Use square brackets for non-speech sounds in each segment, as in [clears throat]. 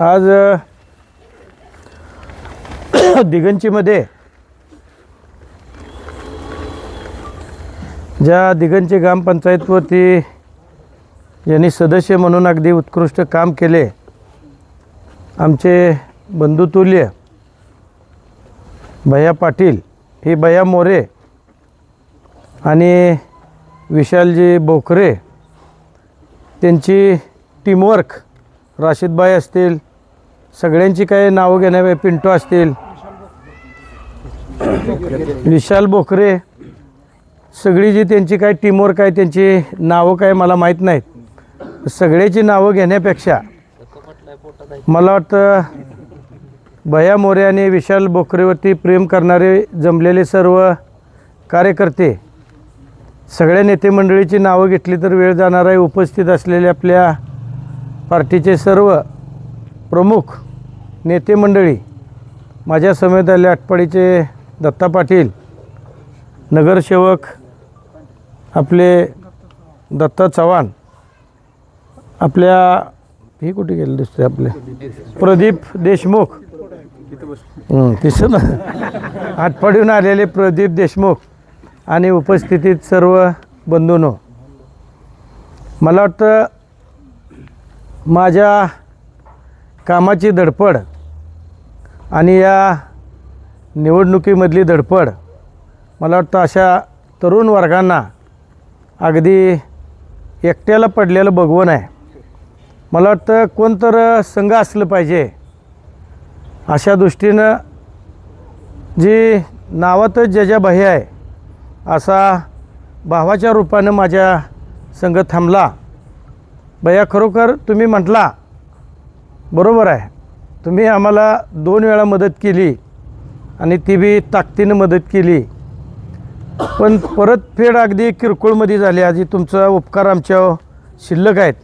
आज दिगंचीमध्ये ज्या दिगंची ग्रामपंचायतवरती यांनी सदस्य म्हणून अगदी उत्कृष्ट काम केले आमचे बंधुतुल्य भैया पाटील ही भैया मोरे आणि विशालजी बोकरे त्यांची टीमवर्क राशीदबाई असतील सगळ्यांची काही नावं घेण्या पिंटो असतील विशाल बोकरे सगळी जी त्यांची काय टीमवर काय त्यांची नावं काय मला माहीत नाहीत. सगळ्याची नावं घेण्यापेक्षा मला वाटतं भया मोरे आणि विशाल बोकरेवरती प्रेम करणारे जमलेले सर्व कार्यकर्ते सगळ्या नेते मंडळीची नावं घेतली तर वेळ जाणार आहे. उपस्थित असलेले आपल्या पार्टीचे सर्व प्रमुख नेते मंडळी माझ्या समेत आले आटपाडीचे दत्ता पाटील नगरसेवक आपले दत्ता चव्हाण आपल्या ही कुठे गेले दुसरे आपले? प्रदीप देशमुख. तिस ना आटपाडीहून आलेले प्रदीप देशमुख आणि उपस्थितीत सर्व बंधूनो मला वाटतं माझ्या कामाची धडपड आणि या निवडणुकीमधली धडपड मला वाटतं अशा तरुण वर्गांना अगदी एकट्याला पडलेलं भगवण आहे. मला वाटतं कोणतर संघ असलं पाहिजे अशा दृष्टीनं जी नावातच ज्याच्या आहे असा भावाच्या रूपानं माझ्या संघ थांबला. भया खरोखर तुम्ही म्हटला बरोबर आहे. तुम्ही आम्हाला दोन वेळा मदत केली आणि ती बी ताकदीनं मदत केली. पण परतफेड अगदी किरकोळमध्ये झाली. आधी तुमचा उपकार आमच्या शिल्लक आहेत.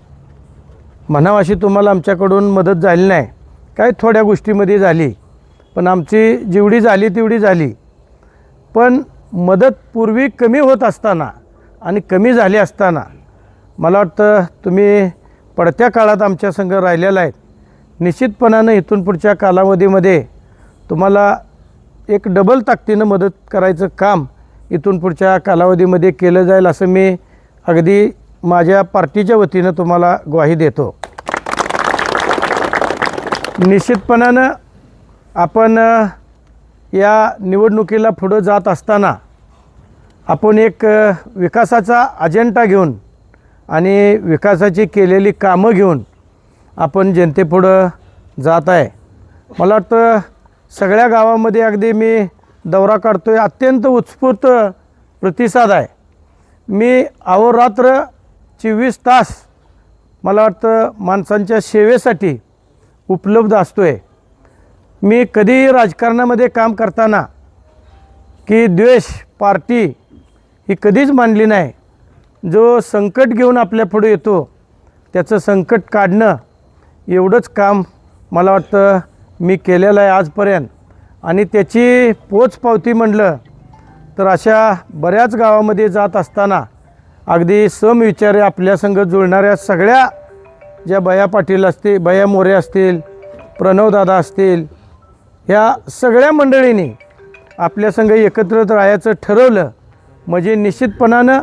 म्हणावं अशी तुम्हाला आमच्याकडून मदत झाली नाही. काय थोड्या गोष्टीमध्ये झाली. पण आमची जेवढी झाली तेवढी झाली. पण मदत पूर्वी कमी होत असताना आणि कमी झाली असताना मला वाटतं तुम्ही पडत्या काळात आमच्या संघ राहिलेला आहेत. निश्चितपणानं इथून पुढच्या कालावधीमध्ये तुम्हाला एक डबल ताकदीनं मदत करायचं काम इथून पुढच्या कालावधीमध्ये केलं जाईल असं मी अगदी माझ्या पार्टीच्या वतीनं तुम्हाला ग्वाही देतो. निश्चितपणानं आपण या निवडणुकीला पुढं जात असताना आपण एक विकासाचा अजेंडा घेऊन आणि विकासाची केलेली कामं घेऊन आपण जनतेपुढं जात आहे. मला वाटतं सगळ्या गावामध्ये अगदी मी दौरा काढतो आहे अत्यंत उत्स्फूर्त प्रतिसाद आहे. मी अहोरात्र चोवीस तास मला वाटतं माणसांच्या सेवेसाठी उपलब्ध असतो आहे मी कधीही राजकारणामध्ये काम करताना की द्वेष पार्टी ही कधीच मानली नाही. जो संकट घेऊन आपल्या पुढे येतो त्याचं संकट काढणं एवढंच काम मला वाटतं मी केलेलं आहे आजपर्यंत. आणि त्याची पोचपावती म्हणलं तर अशा बऱ्याच गावामध्ये जात असताना अगदी समविचारे आपल्यासंग जुळणाऱ्या सगळ्या ज्या बया पाटील असतील बया मोरे असतील प्रणवदादा असतील ह्या सगळ्या मंडळींनी आपल्यासंग एकत्र राहायचं ठरवलं. म्हणजे निश्चितपणानं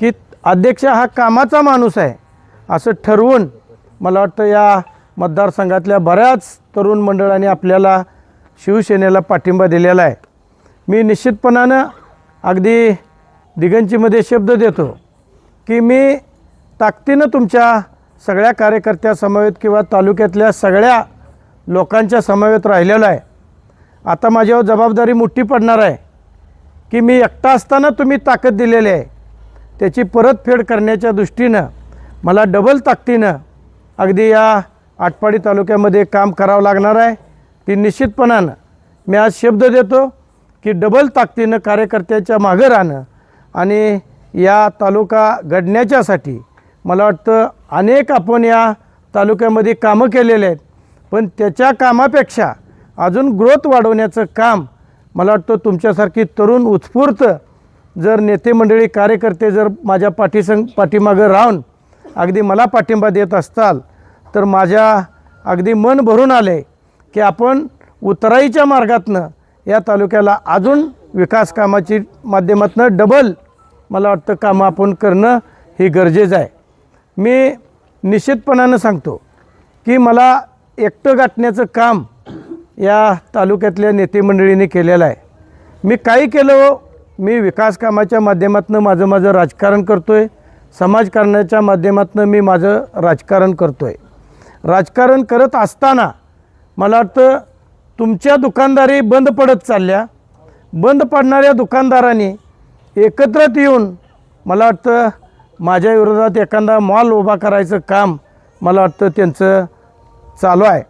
की अध्यक्ष हा कामाचा माणूस आहे असं ठरवून मला वाटतं या मतदारसंघातल्या बऱ्याच तरुण मंडळांनी आपल्याला शिवसेनेला पाठिंबा दिलेला आहे. मी निश्चितपणानं अगदी दिगंचीमध्ये शब्द देतो की मी ताकदीनं तुमच्या सगळ्या कार्यकर्त्या समवेत किंवा तालुक्यातल्या सगळ्या लोकांच्या समवेत राहिलेलो आहे. आता माझ्यावर जबाबदारी मोठी पडणार आहे की मी एकटा असताना तुम्ही ताकद दिलेली आहे. त्याची परतफेड करण्याच्या दृष्टीनं मला डबल ताकदीनं अगदी या आटपाडी तालुक्यामध्ये काम करावं लागणार आहे. ती निश्चितपणानं मी आज शब्द देतो की डबल ताकदीनं कार्यकर्त्याच्या मागं राहणं आणि या तालुका घडण्याच्यासाठी मला वाटतं अनेक आपण या तालुक्यामध्ये कामं केलेले आहेत. पण त्याच्या कामापेक्षा अजून ग्रोथ वाढवण्याचं काम मला वाटतं तुमच्यासारखी तरुण उत्स्फूर्त जर नेते मंडळी कार्यकर्ते जर माझ्या पाठीसंग पाठीमागं राहून अगदी मला पाठिंबा देत असताल तर माझ्या अगदी मन भरून आले की आपण उतराईच्या मार्गातनं या तालुक्याला अजून विकास कामाची माध्यमातनं डबल मला वाटतं कामं आपण करणं हे गरजेचं आहे. मी निश्चितपणानं सांगतो की मला एकटं गाठण्याचं काम या तालुक्यातल्या नेतेमंडळीने केलेलं आहे. मी काही केलं हो, मी विकास कामाच्या माध्यमातून माझं माझं राजकारण करतो आहे समाजकारणाच्या माध्यमातून मी माझं राजकारण करतो आहे राजकारण करत असताना मला वाटतं तुमच्या दुकानदारी बंद पडत चालल्या. बंद पडणाऱ्या दुकानदारांनी एकत्रित येऊन मला वाटतं माझ्या विरोधात एखादा मॉल उभा करायचं काम मला वाटतं त्यांचं चालू आहे.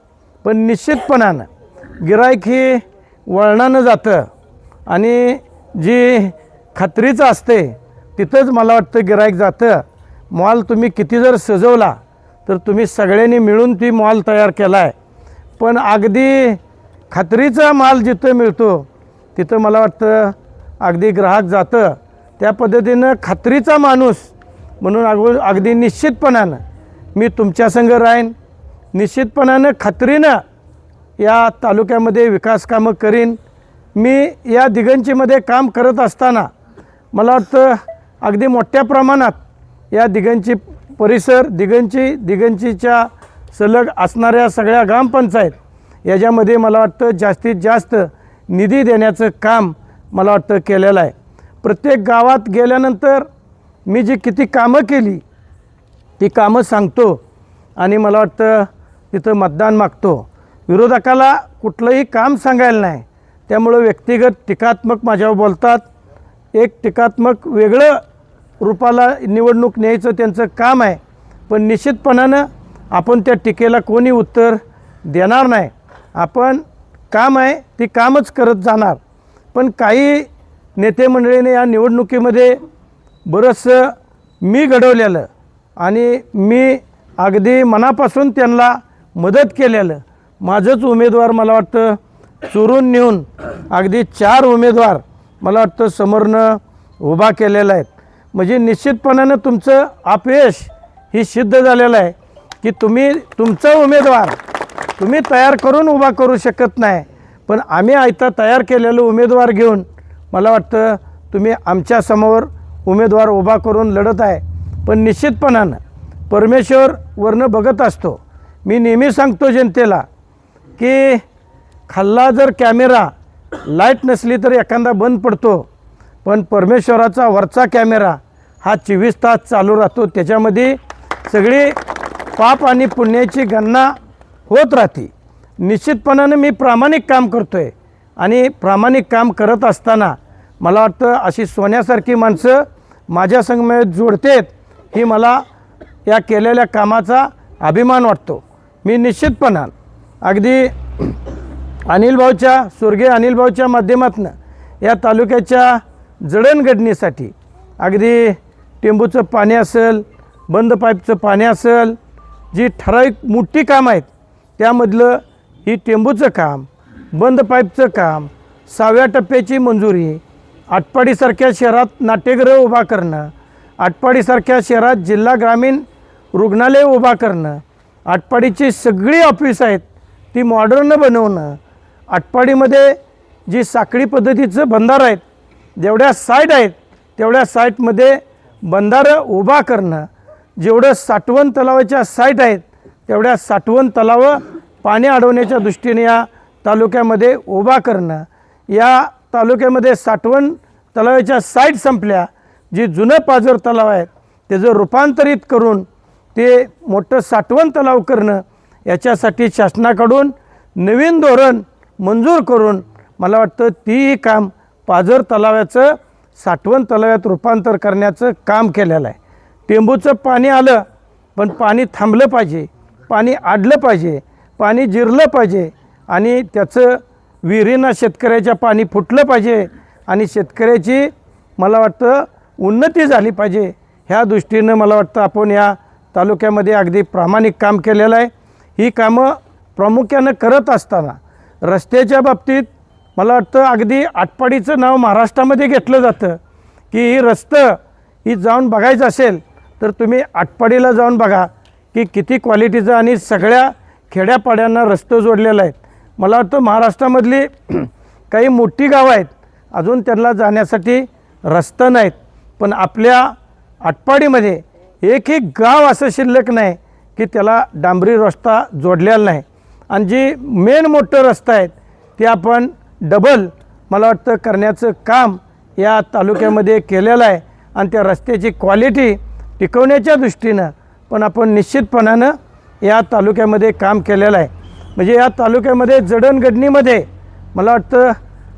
पण निश्चितपणानं गिरायक ही वळणानं जातं आणि जी खात्रीचं असते तिथंच मला वाटतं गिरायक जातं. मॉल तुम्ही किती जर सजवला तर तुम्ही सगळ्यांनी मिळून ती मॉल तयार केला आहे पण अगदी खात्रीचा माल जिथं मिळतो तिथं मला वाटतं अगदी ग्राहक जातं. त्या पद्धतीनं खात्रीचा माणूस म्हणून अगो अगदी निश्चितपणानं मी तुमच्या संग राहीन. निश्चितपणानं खात्रीनं या तालुक्यामध्ये विकास कामं करीन. मी या दिगंचीमध्ये काम करत असताना मला वाटतं अगदी मोठ्या प्रमाणात या दिगंची परिसर दिगंची दिगंचीच्या सलग असणाऱ्या सगळ्या ग्रामपंचायत याच्यामध्ये मला वाटतं जास्तीत जास्त निधी देण्याचं काम मला वाटतं केलेलं आहे. प्रत्येक गावात गेल्यानंतर मी जी किती कामं केली ती कामं सांगतो आणि मला वाटतं तिथं मतदान मागतो. विरोधकाला कुठलंही काम सांगायला नाही. त्यामुळं व्यक्तिगत टीकात्मक माझ्यावर बोलतात. एक टीकात्मक वेगळं रूपाला निवडणूक न्यायचं त्यांचं काम आहे. पण निश्चितपणानं आपण त्या टीकेला कोणी उत्तर देणार नाही. आपण काम आहे ती कामच करत जाणार. पण काही नेते मंडळीने या निवडणुकीमध्ये बरंचसं मी घडवलेलं आणि मी अगदी मनापासून त्यांना मदत केलेलं. माझंच उमेदवार मला वाटतं चोरून नेऊन अगदी चार उमेदवार मला वाटतं समोरनं उभा केलेला आहेत. म्हणजे निश्चितपणानं तुमचं अपयश ही सिद्ध झालेलं आहे की तुम्ही तुमचा उमेदवार तुम्ही तयार करून उभा करू शकत नाही. पण आम्ही आयता तयार केलेलं उमेदवार घेऊन मला वाटतं तुम्ही आमच्यासमोर उमेदवार उभा करून लढत आहे. पण निश्चितपणानं परमेश्वर वरनं बघत असतो. मी नेहमी सांगतो जनतेला की खाल्ला जर कॅमेरा लाइट नसली तर एखादा बंद पडतो. पण परमेश्वराचा वरचा कॅमेरा हा चोवीस तास चालू राहतो. त्याच्यामध्ये सगळी पाप आणि पुण्याची गणना होत राहते. निश्चितपणानं मी प्रामाणिक काम करतो आहे आणि प्रामाणिक काम करत असताना मला वाटतं अशी सोन्यासारखी माणसं माझ्या संगमेत जोडतेत ही मला या केलेल्या कामाचा अभिमान वाटतो. मी निश्चितपणान अगदी अनिल भाऊच्या स्वर्गीय अनिल भाऊच्या माध्यमातून या तालुक्याच्या जडणघडणीसाठी अगदी टेंबूचं पाणी असेल बंद पाईपचं पाणी असेल जी ठराविक मोठी कामं आहेत त्यामधलं ही टेंबूचं काम बंद पाईपचं काम सहाव्या टप्प्याची मंजुरी आटपाडीसारख्या शहरात नाट्यगृह उभा करणं आटपाडीसारख्या शहरात जिल्हा ग्रामीण रुग्णालय उभा करणं आटपाडीची सगळी ऑफिस आहेत ती मॉडर्न बनवणं आटपाडीमध्ये जी साखळी पद्धतीचं बंधार आहेत जेवढ्या साईट आहेत तेवढ्या साईटमध्ये बंधारं उभा करणं. जेवढं साठवण तलावाच्या साईट आहेत तेवढ्या साठवण तलावं पाणी अडवण्याच्या दृष्टीने या तालुक्यामध्ये उभा करणं. या तालुक्यामध्ये साठवण तलावाच्या साईट संपल्या. जी जुनं पाझर तलाव आहेत त्याचं रूपांतरित करून ते मोठं साठवण तलाव करणं याच्यासाठी शासनाकडून नवीन धोरण मंजूर करून मला वाटतं तीही काम पाझर तलावाचं साठवण तलाव्यात रूपांतर करण्याचं काम केलेलं आहे. टेंबूचं पाणी आलं पण पाणी थांबलं पाहिजे पाणी आडलं पाहिजे पाणी जिरलं पाहिजे आणि त्याचं विहिरीनं शेतकऱ्याच्या पाणी फुटलं पाहिजे आणि शेतकऱ्याची मला वाटतं उन्नती झाली पाहिजे. ह्या दृष्टीनं मला वाटतं आपण या तालुक्यामध्ये अगदी प्रामाणिक काम केलेलं आहे. ही कामं प्रामुख्यानं करत असताना रस्त्याच्या बाबतीत मला वाटतं अगदी आटपाडीचं नाव महाराष्ट्रामध्ये घेतलं जातं. की ही रस्तं ही जाऊन बघायचं असेल तर तुम्ही आटपाडीला जाऊन बघा की किती क्वालिटीचं आणि सगळ्या खेड्यापाड्यांना रस्तं जोडलेलं आहेत. मला वाटतं महाराष्ट्रामधली [clears throat] काही मोठी गावं आहेत अजून त्यांना जाण्यासाठी रस्ता नाहीत. पण आपल्या आटपाडीमध्ये एक एक गाव असं शिल्लक नाही की त्याला डांबरी रस्ता जोडलेला नाही. आणि जी मेन मोठं रस्ता आहेत ते आपण डबल मला वाटतं करण्याचं काम या तालुक्यामध्ये केलेलं आहे आणि त्या रस्त्याची क्वालिटी टिकवण्याच्या दृष्टीनं पण आपण निश्चितपणानं या तालुक्यामध्ये काम केलेलं आहे. म्हणजे या तालुक्यामध्ये जडणघडणीमध्ये मला वाटतं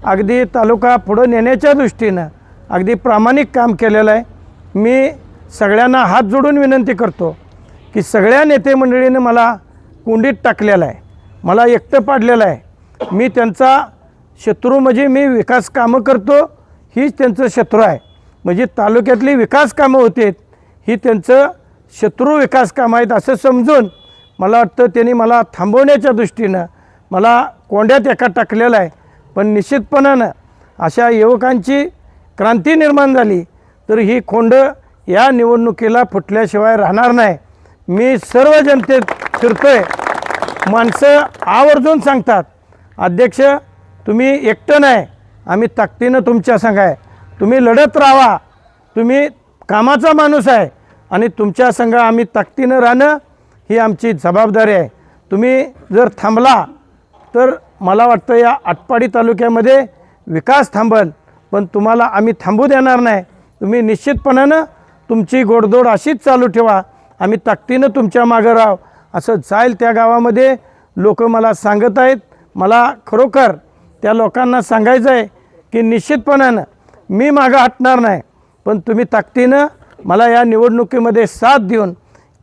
अगदी तालुका पुढं नेण्याच्या दृष्टीनं अगदी प्रामाणिक काम केलेलं आहे. मी सगळ्यांना हात जोडून विनंती करतो की सगळ्या नेते मंडळीनं मला कुंडीत टाकलेलं आहे. मला एकटं पाडलेलं आहे. मी त्यांचा शत्रू म्हणजे मी विकास कामं करतो हीच त्यांचं शत्रू आहे. म्हणजे तालुक्यातली विकास कामं होते ही त्यांचं शत्रू विकास कामं आहेत असं समजून मला वाटतं त्यांनी मला थांबवण्याच्या दृष्टीनं मला कोंड्यात एका टाकलेला आहे. पण निश्चितपणानं अशा युवकांची क्रांती निर्माण झाली तर ही खोंड या निवडणुकीला फुटल्याशिवाय राहणार नाही. मी सर्व जनतेत फिरतोय. माणसं आवर्जून सांगतात अध्यक्ष तुम्ही एकटं नाही. आम्ही ताकदीनं तुमच्या संघ आहे. तुम्ही लढत राहा. तुम्ही कामाचा माणूस आहे. आणि तुमच्या संघ आम्ही ताकदीनं राहणं ही आमची जबाबदारी आहे. तुम्ही जर थांबला तर मला वाटतं या आटपाडी तालुक्यामध्ये विकास थांबल पण तुम्हाला आम्ही थांबू देणार नाही. तुम्ही निश्चितपणानं तुमची गोडदोड अशीच चालू ठेवा. आम्ही ताकदीनं तुमच्या मागं राहू असं जाईल त्या गावामध्ये लोक मला सांगत आहेत. मला खरोखर त्या लोकांना सांगायचं आहे की निश्चितपणानं मी मागं हटणार नाही पण तुम्ही ताकदीनं मला या निवडणुकीमध्ये साथ देऊन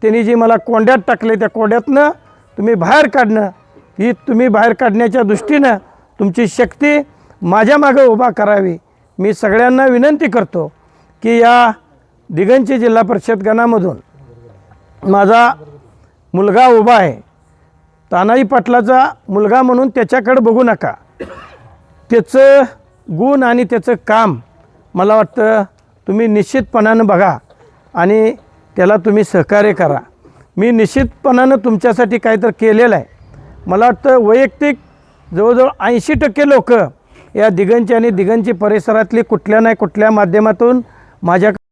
त्यांनी जी मला कोंड्यात टाकले त्या कोंड्यातनं तुम्ही बाहेर काढणं ही तुम्ही बाहेर काढण्याच्या दृष्टीनं तुमची शक्ती माझ्या मागं उभा करावी. मी सगळ्यांना विनंती करतो की या दिगंची जिल्हा परिषद गणामधून माझा मुलगा उभा आहे. तानाई पाटलाचा मुलगा म्हणून त्याच्याकडे बघू नका. त्याचं गुण आणि त्याचं काम मला वाटतं तुम्ही निश्चितपणानं बघा आणि त्याला तुम्ही सहकार्य करा. मी निश्चितपणानं तुमच्यासाठी काहीतरी केलेलं आहे. मला वाटतं वैयक्तिक जवळजवळ ऐंशी टक्के लोक या दिगंची आणि दिगंची परिसरातली कुठल्या नाही कुठल्या माध्यमातून माझ्या